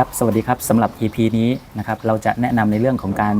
ครับ สวัสดีครับสำหรับ EP นี้นะครับเราจะแนะนำในเรื่องของการ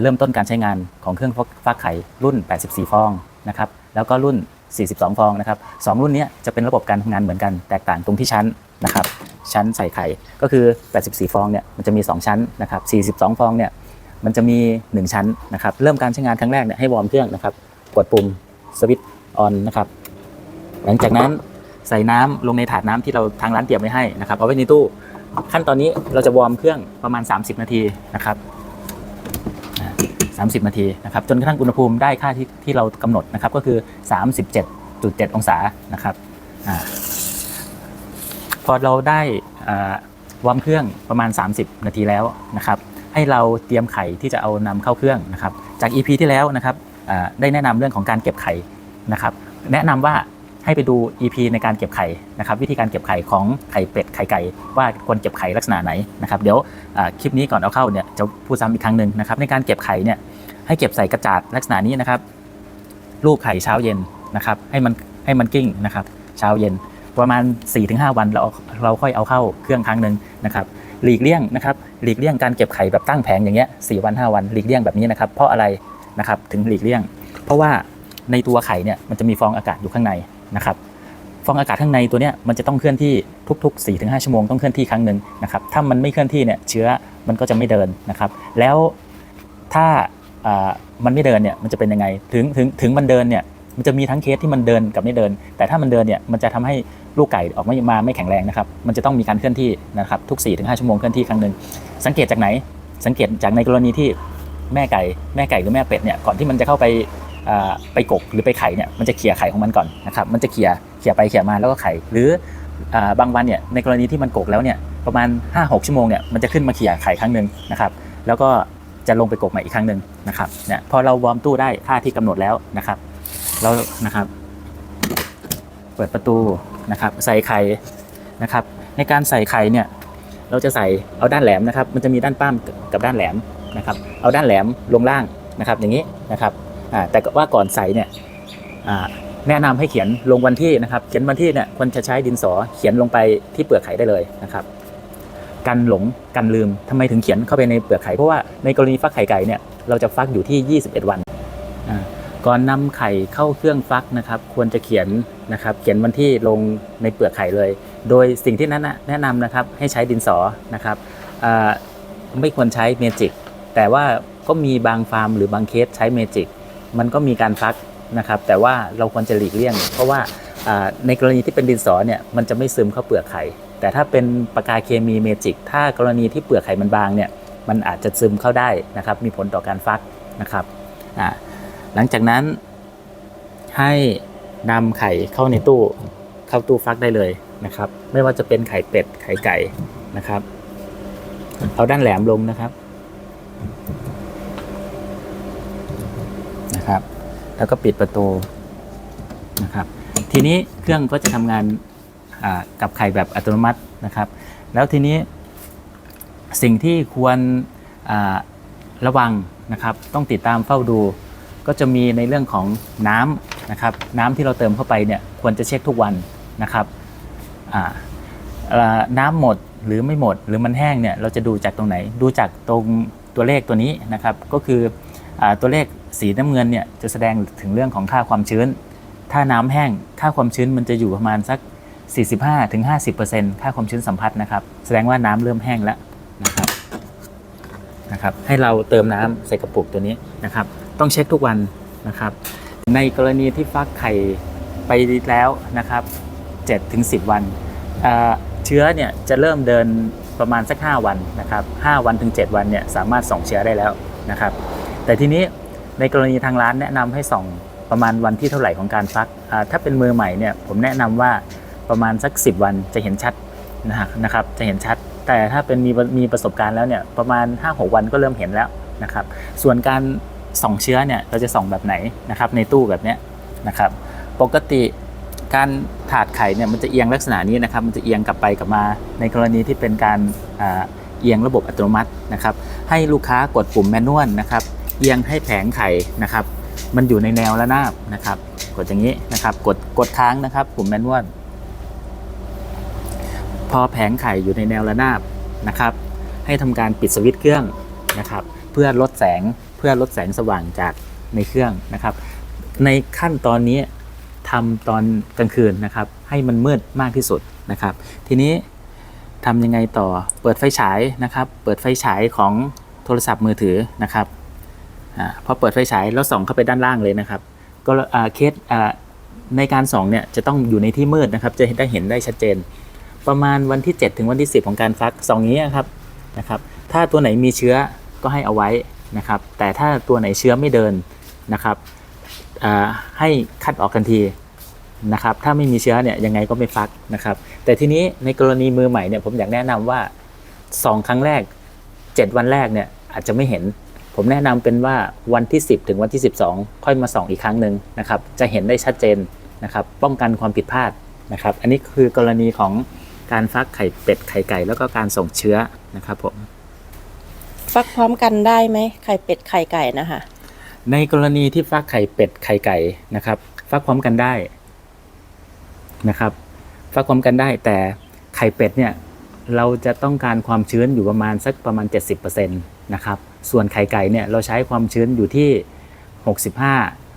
เริ่มต้นการใช้งานของเครื่องฟักไข่รุ่น 84 ฟองนะครับแล้วก็รุ่น 42 ฟองนะครับสองรุ่นนี้จะเป็นระบบการทำงานเหมือนกันแตกต่างตรงที่ชั้นนะครับชั้นใส่ไข่ก็คือ 84 ฟองเนี่ยมันจะมี 2 ชั้นนะครับ 42 ฟองเนี่ยมันจะมี 1 ชั้นนะครับเริ่มการใช้งานครั้งแรกเนี่ยให้วอร์มเครื่องนะครับกดปุ่มสวิตช์ออนนะครับหลังจากนั้นใส่น้ำลงในถาดน้ำที่เราทางร้านเตรียมไว้ให้นะครับเอาไว้ในตู้ ขั้นตอนนี้เราจะวอร์มเครื่องประมาณ 30 นาทีนะครับ30 นาทีนะครับจนกระทั่งอุณหภูมิได้ค่าที่ที่เรากำหนดนะครับก็คือ 37.7 องศานะครับอพอเราได้วอร์มเครื่องประมาณ 30 นาทีแล้วนะครับให้เราเตรียมไข่ที่จะเอานำเข้าเครื่องนะครับจาก EP ที่แล้วนะครับได้แนะนำเรื่องของการเก็บไข่นะครับแนะนำว่า ให้ไปดู EP ในการเก็บไข่นะครับวิธีการเก็บไข่ของไข่เป็ดไข่ไก่ว่าควรเก็บไข่ลักษณะไหนนะครับเดี๋ยวคลิปนี้ก่อนเอาเข้าเนี่ยจะพูดซ้ำอีกครั้งหนึ่งนะครับในการเก็บไข่เนี่ยให้เก็บใส่กระจาดลักษณะนี้นะครับลูกไข่เช้าเย็นนะครับให้มันให้มันกิ้งนะครับเช้าเย็นประมาณ 4-5 วันเราเอาเราค่อยเอาเข้าเครื่องครั้งหนึ่งนะครับหลีกเลี่ยงนะครับหลีกเลี่ยงการเก็บไข่แบบตั้งแผงอย่างเงี้ย4วัน 5 วันหลีกเลี่ยงแบบนี้นะครับเพราะอะไรนะครับถึงหลีกเลี่ยง เพราะว่าในตัวไข่เนี่ยมันจะมีฟองอากาศอยู่ข้างใน นะครับฟองอากาศข้างในตัวเนี้ยมันจะต้องเคลื่อนที่ทุกๆ 4-5 ชั่วโมงต้องเคลื่อนที่ครั้งหนึ่งนะครับถ้ามันไม่เคลื่อนที่เนี่ยเชื้อมันก็จะไม่เดินนะครับแล้วถ้ามันไม่เดินเนี่ยมันจะเป็นยังไงถึงถึงถึงมันเดินเนี่ยมันจะมีทั้งเคสที่มันเดินกับไม่เดิน แต่ถ้ามันเดินเนี่ยมันจะทำให้ลูกไก่ออกมามาไม่แข็งแรงนะครับมันจะต้องมีการเคลื่อนที่นะครับทุก 4-5 ชั่วโมงเคลื่อนที่ครั้งหนึ่งสังเกตจากไหนสังเกตจากในกรณีที่แม่ไก่แม่ไก่หรือแม่เป็ดเนี่ยก่อนที่มันจะเข้าไป ไปกกหรือไปไข่เนี่ยมันจะเขี่ยไข่ของมันก่อนนะครับมันจะเขี่ยเขี่ยไปเขี่ยมาแล้วก็ไข่หรืออบางวันเนี่ยในกรณีที่มันกกแล้วเนี่ยประมาณ 5-6 ชั่วโมงเนี่ยมันจะขึ้นมาเขี่ยไข่ครั้งหนึ่งนะครับแล้วก็จะลงไปกกใหม่อีกครั้งหนึ่งนะครับเนี่ยพอเราวอร์มตู้ได้ค่าที่กำหนดแล้วนะครับเรานะครับ เปิดประตูนะครับใส่ไข่นะครับในการใส่ไข่เนี่ยเราจะใส่เอาด้านแหลมนะครับ มันจะมีด้านป้ามกับด้านแหลมนะครับ เอาด้านแหลมลงล่างนะครับ อย่างนี้นะครับ แต่ว่าก่อนใส่เนี่ยแนะนำให้เขียนลงวันที่นะครับ เขียนวันที่เนี่ยควรจะใช้ดินสอเขียนลงไปที่เปลือกไข่ได้เลยนะครับกันหลงกันลืมทำไมถึงเขียนเข้าไปในเปลือกไข่เพราะว่าในกรณีฟักไข่ไก่เนี่ยเราจะฟักอยู่ที่ 21 วันอ่าก่อนนำไข่เข้าเครื่องฟักนะครับ ควรจะเขียนนะครับ เขียนวันที่ลงในเปลือกไข่เลย โดยสิ่งที่นั้นแนะนำนะครับให้ใช้ดินสอนะครับไม่ควรใช้เมจิกแต่ว่าก็มีบางฟาร์มหรือบางเคสใช้เมจิก มันก็มีการฟักนะครับ แต่ว่าเราควรจะหลีกเลี่ยง เพราะว่าในกรณีที่เป็นดินสอเนี่ยมันจะไม่ซึมเข้าเปลือกไข่ แต่ถ้าเป็นปากกาเคมีเมจิก ถ้ากรณีที่เปลือกไข่มันบางเนี่ยมันอาจจะซึมเข้าได้นะครับ มีผลต่อการฟักนะครับหลังจากนั้นให้นำไข่เข้าในตู้เข้าตู้ฟักได้เลยนะครับ ไม่ว่าจะเป็นไข่เป็ดไข่ไก่นะครับ เอาด้านแหลมลงนะครับ แล้วก็ปิดประตูนะครับ ทีนี้เครื่องก็จะทำงานกับไข่แบบอัตโนมัตินะครับ แล้วทีนี้สิ่งที่ควรระวังนะครับ ต้องติดตามเฝ้าดู ก็จะมีในเรื่องของน้ำนะครับ น้ำที่เราเติมเข้าไปเนี่ยควรจะเช็คทุกวันนะครับน้ำหมดหรือไม่หมดหรือมันแห้งเนี่ยเราจะดูจากตรงไหน ดูจากตรงตัวเลขตัวนี้นะครับ ก็คืออตัวเลข สีน้ำเงินเนี่ยจะแสดงถึงเรื่องของค่าความชื้น ถ้าน้ำแห้งค่าความชื้นมันจะอยู่ประมาณสัก 45ถึง50%ค่าความชื้นสัมผัสนะครับ แสดงว่าน้ำเริ่มแห้งแล้วนะครับนะครับ ให้เราเติมน้ำใส่กระปุกตัวนี้นะครับ ต้องเช็คทุกวันนะครับ ในกรณีที่ฟักไข่ไปแล้วนะครับ7ถึง10 วันเเชื้อเนี่ยจะเริ่มเดินประมาณสัก 5 วันนะครับ5วันถึง 7 วันเนี่ยสามารถส่องเชื้อได้แล้วนะครับ แต่ทีนี้ ในกรณีทางร้านแนะนำให้ส่องประมาณวันที่เท่าไหร่ของการฟักถ้าเป็นมือใหม่เนี่ยผมแนะนำว่าประมาณสัก 10 วันจะเห็นชัดนะครับจะเห็นชัด แต่ถ้าเป็นมีมีประสบการณ์แล้วเนี่ยประมาณ 5-6 วันก็เริ่มเห็นแล้วนะครับส่วนการส่องเชื้อเนี่ยเราจะส่องแบบไหนนะครับในตู้แบบเนี้ยนะครับปกติการถาดไข่เนี่ยมันจะเอียงลักษณะนี้นะครับมันจะเอียงกลับไปกลับมาในกรณีที่เป็นการเอียงระบบอัตโนมัตินะครับให้ลูกค้ากดปุ่มแมนนวลนะครับ เอียงให้แผงไข่นะครับ มันอยู่ในแนวระนาบนะครับ กดอย่างนี้นะครับ กดกดค้างนะครับปุ่มแมนนวลพอแผงไข่อยู่ในแนวระนาบนะครับ ให้ทำการปิดสวิตช์เครื่องนะครับ เพื่อลดแสงเพื่อลดแสงสว่างจากในเครื่องนะครับ ในขั้นตอนนี้ทำตอนกลางคืนนะครับ ให้มันมืดมากที่สุดนะครับ ทีนี้ทำยังไงต่อเปิดไฟฉายนะครับ เปิดไฟฉายของโทรศัพท์มือถือนะครับ อพอเปิดไฟฉายแล้วส่องเข้าไปด้านล่างเลยนะครับ ก็เคสในการส่องเนี่ยจะต้องอยู่ในที่มืดนะครับ จะได้เห็นได้ชัดเจน ประมาณวันที่ 7 ถึงวันที่ 10 ของการฟักส่องนี้ยครับนะครับ ถ้าตัวไหนมีเชื้อก็ให้เอาไว้นะครับ แต่ถ้าตัวไหนเชื้อไม่เดินนะครับให้คัดออกทันทีนะครับ ถ้าไม่มีเชื้อเนี่ยยังไงก็ไม่ฟักนะครับ แต่ทีนี้ในกรณีมือใหม่เนี่ยผมอยากแนะนำว่าส่องครั้งแรก 7 วันแรกเนี่ยอาจจะไม่เห็น ผมแนะนำเป็นว่าวันที่ 10 ถึงวันที่ 12 ค่อยมาส่องอีกครั้งหนึ่งนะครับ จะเห็นได้ชัดเจนนะครับ ป้องกันความผิดพลาดนะครับ อันนี้คือกรณีของการฟักไข่เป็ดไข่ไก่แล้วก็การส่งเชื้อนะครับผมฟักพร้อมกันได้ไหมไข่เป็ดไข่ไก่นะคะในกรณีที่ฟักไข่เป็ดไข่ไก่นะครับ ฟักพร้อมกันได้นะครับ ฟักพร้อมกันได้แต่ไข่เป็ดเนี่ยเราจะต้องการความชื้นอยู่ประมาณสักประมาณ 70%นะครับ ส่วนไข่ไก่เนี่ยเราใช้ความชื้นอยู่ที่ 65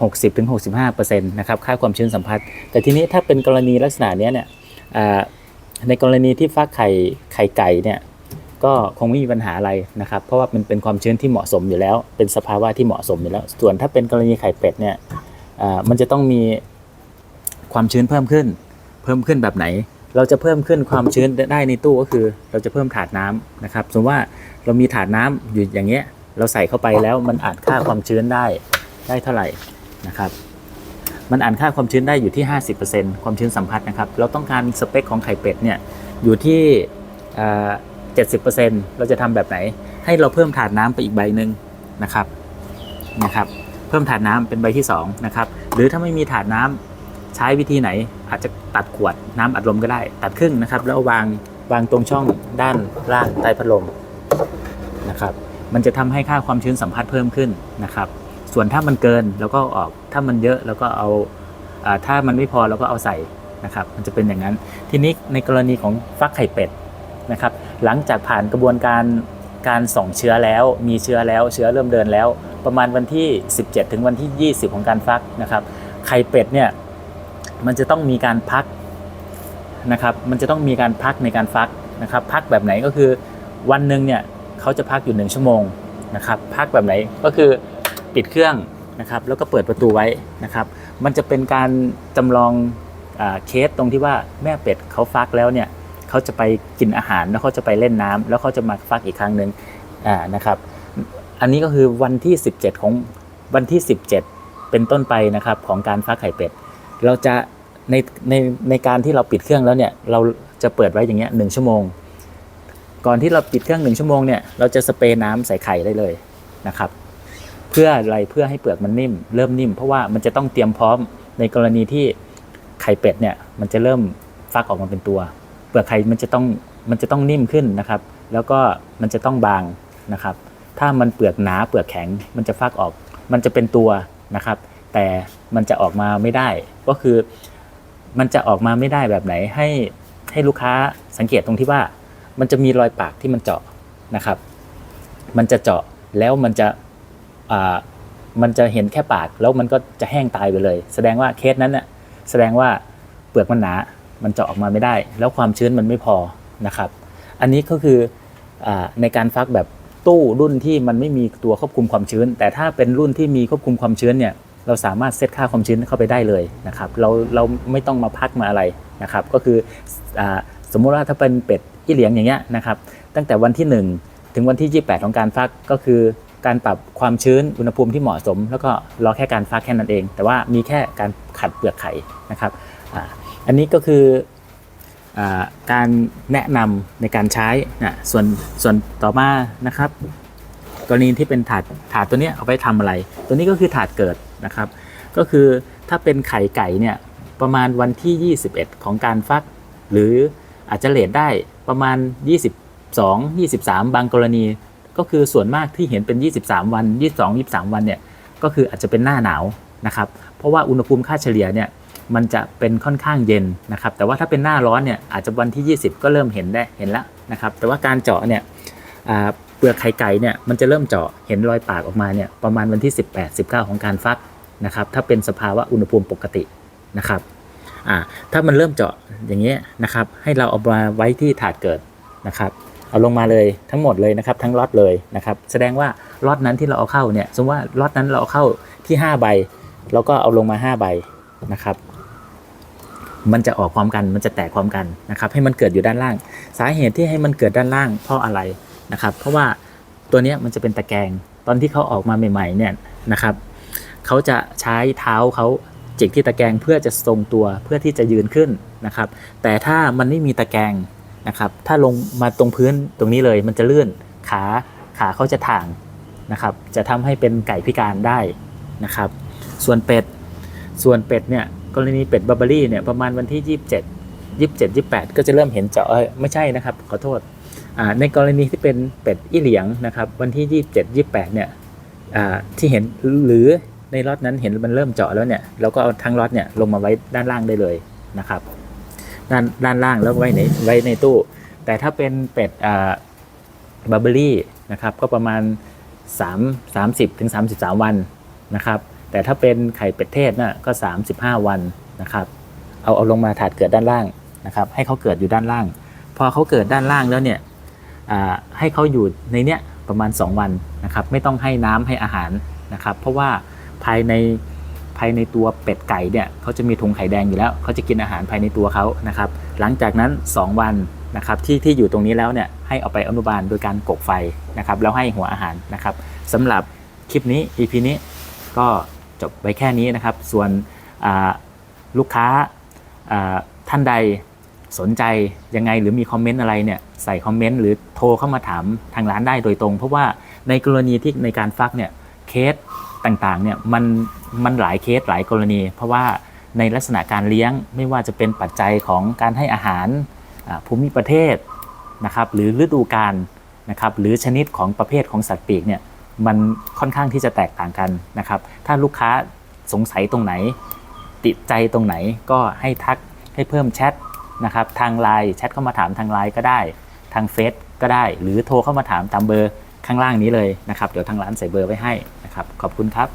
60ถึง65%นะครับค่าความชื้นสัมผัส แต่ทีนี้ถ้าเป็นกรณีลักษณะเนี้ยเนี่ยในกรณีที่ฟักไข่ไข่ไก่เนี่ยก็คงไม่มีปัญหาอะไรนะครับ เพราะว่ามันเป็นความชื้นที่เหมาะสมอยู่แล้ว เป็นสภาวะที่เหมาะสมอยู่แล้ว ส่วนถ้าเป็นกรณีไข่เป็ดเนี่ยมันจะต้องมีความชื้นเพิ่มขึ้น เพิ่มขึ้นแบบไหน เราจะเพิ่มขึ้นความชื้นได้ในตู้ก็คือ เราจะเพิ่มถาดน้ำนะครับสมมติว่าเรามีถาดน้ำอยู่อย่างเงี้ย เราใส่เข้าไปแล้วมันอ่านค่าความชื้นได้ได้เท่าไหร่นะครับ มันอ่านค่าความชื้นได้อยู่ที่ 50%ความชื้นสัมผัสนะครับ เราต้องการสเปคของไข่เป็ดเนี่ยอยู่ที่เอ่า70%เราจะทำแบบไหน ให้เราเพิ่มถาดน้ำไปอีกใบหนึ่งนะครับนะครับ เพิ่มถาดน้ำเป็นใบที่2นะครับหรือถ้าไม่มีถาดน้ำใช้วิธีไหน อาจจะตัดขวดน้ำอัดลมก็ได้ ตัดครึ่งนะครับ แล้ววางวางตรงช่องด้านล่างใต้พัดลมนะครับ มันจะทำให้ค่าความชื้นสัมผัสเพิ่มขึ้นนะครับ ส่วนถ้ามันเกินเราก็ออกถ้ามันเยอะเราก็เอาอ่าถ้ามันไม่พอเราก็เอาใส่นะครับ มันจะเป็นอย่างนั้น ทีนี้ในกรณีของฟักไข่เป็ดนะครับ หลังจากผ่านกระบวนการการส่องเชื้อแล้วมีเชื้อแล้วเชื้อเริ่มเดินแล้ว ประมาณวันที่ 17 ถึงวันที่ 20 ของการฟักนะครับไข่เป็ดเนี่ย มันจะต้องมีการพักนะครับ มันจะต้องมีการพักในการฟักนะครับ พักแบบไหนก็คือวันหนึ่งเนี่ยเขาจะพักอยู่หนึ่งชั่วโมงนะครับ พักแบบไหนก็คือปิดเครื่องนะครับ แล้วก็เปิดประตูไว้นะครับ มันจะเป็นการจำลองอเคสตรงที่ว่าแม่เป็ดเขาฟักแล้วเนี่ยเขาจะไปกินอาหารแล้วเขาจะไปเล่นน้ำแล้วเขาจะมาฟักอีกครั้งหนึ่งอ่านะครับ อันนี้ก็คือวันที่ 17 ของวันที่ 17 เป็นต้นไปนะครับของการฟักไข่เป็ด เราจะ ในในในการที่เราปิดเครื่องแล้วเนี่ยเราจะเปิดไว้อย่างเงี้ยหนึ่งชั่วโมง ก่อนที่เราปิดเครื่องหนึ่งชั่วโมงเนี่ยเราจะสเปรย์น้ำใส่ไข่ได้เลยนะครับ เพื่ออะไรเพื่อให้เปลือกมันนิ่ม เริ่มนิ่ม เพราะว่ามันจะต้องเตรียมพร้อมในกรณีที่ไข่เป็ดเนี่ยมันจะเริ่มฟักออกมาเป็นตัว เปลือกไข่มันจะต้องมันจะต้องนิ่มขึ้นนะครับ แล้วก็มันจะต้องบางนะครับ ถ้ามันเปลือกหนาเปลือกแข็งมันจะฟักออก มันจะเป็นตัวนะครับ แต่มันจะออกมาไม่ได้ก็คือ มันจะออกมาไม่ได้แบบไหนให้ให้ลูกค้าสังเกตตรงที่ว่า มันจะมีรอยปากที่มันเจาะนะครับ มันจะเจาะแล้วมันจะอ่ามันจะเห็นแค่ปากแล้วมันก็จะแห้งตายไปเลย แสดงว่าเคสนั้นน่ะแสดงว่าเปลือกมันหนา มันเจาะออกมาไม่ได้ แล้วความชื้นมันไม่พอนะครับ อันนี้ก็คืออในการฟักแบบตู้รุ่นที่มันไม่มีตัวควบคุมความชื้น แต่ถ้าเป็นรุ่นที่มีควบคุมความชื้นเนี่ย เราสามารถเซตค่าความชื้นเข้าไปได้เลยนะครับเราเราไม่ต้องมาพักมาอะไรนะครับ ก็คืออสมมุติว่าถ้าเป็นเป็ดอีเหลียงอย่างเงี้ยนะครับ ตั้งแต่วันที่ 1 ถึงวันที่ 28 ของการฟักก็คือการปรับความชื้นอุณหภูมิที่เหมาะสม แล้วก็รอแค่การฟักแค่นั้นเอง แต่ว่ามีแค่การขัดเปลือกไข่นะครับออันนี้ก็คืออการแนะนำในการใช้นะส่วนส่วนต่อมานะครับ กรณีที่เป็นถาดถาดตัวเนี้ยเอาไปทำอะไร ตัวนี้ก็คือถาดเกิด นะครับ ก็คือถ้าเป็นไข่ไก่เนี่ยประมาณวันที่ 21 ของการฟัก หรืออาจจะเลทได้ประมาณ 22 23 บางกรณี ก็คือส่วนมากที่เห็นเป็น 23 วัน 22 23 วันเนี่ยก็คืออาจจะเป็นหน้าหนาวนะครับ เพราะว่าอุณหภูมิค่าเฉลี่ยเนี่ยมันจะเป็นค่อนข้างเย็นนะครับ แต่ว่าถ้าเป็นหน้าร้อนเนี่ยอาจจะวันที่ 20 ก็เริ่มเห็นได้เห็นแล้วนะครับ แต่ว่าการเจาะเนี่ยเปลือกไข่ไก่เนี่ยมันจะเริ่มเจาะเห็นรอยปากออกมาเนี่ยประมาณวันที่ 18 19 ของการฟัก นะครับถ้าเป็นสภาวะอุณหภูมิปกตินะครับอ่าถ้ามันเริ่มเจาะอย่างเงี้ยนะครับให้เราเอามาไว้ที่ถาดเกิดนะครับเอาลงมาเลยทั้งหมดเลยนะครับทั้งล็อตเลยนะครับแสดงว่าล็อตนั้นที่เราเอาเข้าเนี่ยสมมติว่าล็อตนั้นเราเอาเข้าที่5ใบเราก็เอาลงมา 5 ใบนะครับมันจะออกพร้อมกันมันจะแตกพร้อมกันนะครับให้มันเกิดอยู่ด้านล่าง สาเหตุที่ให้มันเกิดด้านล่างเพราะอะไรนะครับเพราะว่าตัวนี้มันจะเป็นตะแกรงตอนที่เขาออกมาใหม่ๆเนี่ยนะครับ เขาจะใช้เท้าเขาจิกที่ตะแกรงเพื่อจะทรงตัวเพื่อที่จะยืนขึ้นนะครับ แต่ถ้ามันไม่มีตะแกรงนะครับ ถ้าลงมาตรงพื้นตรงนี้เลยมันจะลื่นขาขาเขาจะถ่างนะครับ จะทำให้เป็นไก่พิการได้นะครับ ส่วนเป็ด ส่วนเป็ดเนี่ยกรณีเป็ดบาร์บารี่เนี่ยประมาณวันที่ 27 27 28 ก็จะเริ่มเห็นเจาะไม่ใช่นะครับขอโทษในกรณีที่เป็นเป็ดอีเหลียงนะครับ วันที่ 27 28 เนี่ยอ่าที่เห็นหรือ ในล็อตนั้นเห็นมันเริ่มเจาะแล้วเนี่ยเราก็เอาทั้งล็อตเนี่ยลงมาไว้ด้านล่างได้เลยนะครับ ด้านด้านล่างแล้วไว้ในไว้ในตู้ แต่ถ้าเป็นเป็ดอ่าบาร์บารี่นะครับก็ประมาณ 3 30ถึง33 วันนะครับ แต่ถ้าเป็นไข่เป็ดเทศน่ะก็ 35 วันนะครับเอาเอาลงมาถาดเกิดด้านล่างนะครับ ให้เขาเกิดอยู่ด้านล่าง พอเขาเกิดด้านล่างแล้วเนี่ยอ่าให้เขาอยู่ในเนี้ยประมาณ 2 วันนะครับ ไม่ต้องให้น้ำให้อาหารนะครับ เพราะว่า ภายในภายในตัวเป็ดไก่เนี่ยเขาจะมีถุงไข่แดงอยู่แล้วเขาจะกินอาหารภายในตัวเขานะครับ หลังจากนั้น 2 วันนะครับที่ที่อยู่ตรงนี้แล้วเนี่ยให้เอาไปอนุบาลโดยการกกไฟนะครับแล้วให้หัวอาหารนะครับสำหรับคลิปนี้ EP นี้ก็จบไว้แค่นี้นะครับ ส่วนลูกค้าท่านใดสนใจยังไงหรือมีคอมเมนต์อะไรเนี่ยใส่คอมเมนต์หรือโทรเข้ามาถามทางร้านได้โดยตรง เพราะว่าในกรณีที่ในการฟักเนี่ยเคส ต่างๆเนี่ยมันมันหลายเคสหลายกรณี เพราะว่าในลักษณะการเลี้ยงไม่ว่าจะเป็นปัจจัยของการให้อาหารภูมิประเทศนะครับหรือฤดูกาลนะครับหรือชนิดของประเภทของสัตว์ปีกเนี่ยมันค่อนข้างที่จะแตกต่างกันนะครับ ถ้าลูกค้าสงสัยตรงไหน ติดใจตรงไหนก็ให้ทักให้เพิ่มแชทนะครับทางไลน์แชทเข้ามาถามทางไลน์ก็ได้ ทางเฟซก็ได้ หรือโทรเข้ามาถามตามเบอร์ข้างล่างนี้เลยนะครับ เดี๋ยวทางร้านใส่เบอร์ไว้ให้ นะครับ ขอบคุณครับ